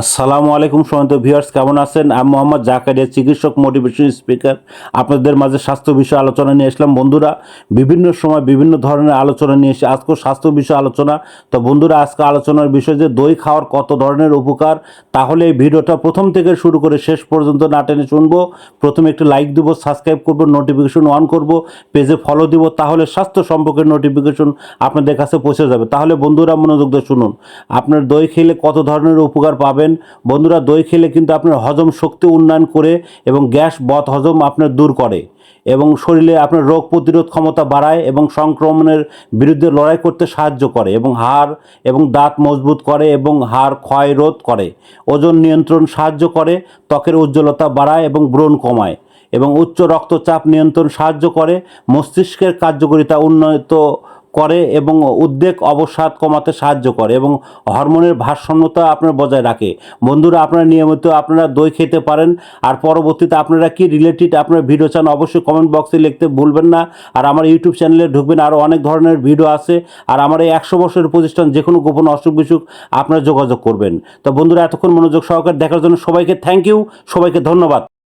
আসসালামু আলাইকুম সমন্ত ভিউয়ার্স, কেমন আছেন? আমি মোহাম্মদ জাকারিয়া, চিকিৎসক মোটিভেশন স্পিকার আপনাদের মাঝে স্বাস্থ্য বিষয়ে আলোচনা নিয়ে আসলাম। বন্ধুরা, বিভিন্ন সময় বিভিন্ন ধরনের আলোচনা নিয়ে এসে আজকে স্বাস্থ্য বিষয়ে আলোচনা। তো বন্ধুরা, আজকে আলোচনার বিষয় যে দই খাওয়ার কত ধরনের উপকার, তাহলে এই ভিডিওটা প্রথম থেকে শুরু করে শেষ পর্যন্ত না টেনে শুনব। প্রথমে একটু লাইক দিব সাবস্ক্রাইব করব নোটিফিকেশন অন করব পেজে ফলো দিব, তাহলে স্বাস্থ্য সম্পর্কের নোটিফিকেশন আপনাদের কাছে পৌঁছে যাবে। তাহলে বন্ধুরা, মনোযোগ দিয়ে শুনুন। আপনার দই খেলে কত ধরনের উপকার পাবেন? বন্ধুরা, দই খেলে কিন্তু আপনার হজম শক্তি উন্নয়ন করে এবং গ্যাস বদ হজম আপনার দূর করে এবং শরীরে আপনার রোগ প্রতিরোধ ক্ষমতা বাড়ায় এবং সংক্রমণের বিরুদ্ধে লড়াই করতে সাহায্য করে এবং হাড় এবং দাঁত মজবুত করে এবং হাড় ক্ষয় রোধ করে। ওজন নিয়ন্ত্রণ সাহায্য করে, ত্বকের উজ্জ্বলতা বাড়ায় এবং ব্রণ কমায় এবং উচ্চ রক্তচাপ নিয়ন্ত্রণ সাহায্য করে। মস্তিষ্কের কার্যকারিতা উন্নত করে এবং উদ্বেগ, অবসাদ কমাতে সাহায্য করে এবং হরমোনের ভারসাম্যতা আপনার বজায় রাখে। বন্ধুরা, আপনারা নিয়মিত আপনারা দই খেতে পারেন। আর পরবর্তীতে আপনারা কি রিলেটেড আপনার ভিডিও চান, অবশ্যই কমেন্ট বক্সে লিখতে ভুলবেন না। আর আমার ইউটিউব চ্যানেলে ঢুকবেন আরও অনেক ধরনের ভিডিও আছে। আর আমার এই একশো বছরের প্রতিষ্ঠান যে কোনো গোপন অসুখ বিসুখ আপনারা যোগাযোগ করবেন। তো বন্ধুরা, এতক্ষণ মনোযোগ সহকারে দেখার জন্য সবাইকে থ্যাংক ইউ সবাইকে ধন্যবাদ।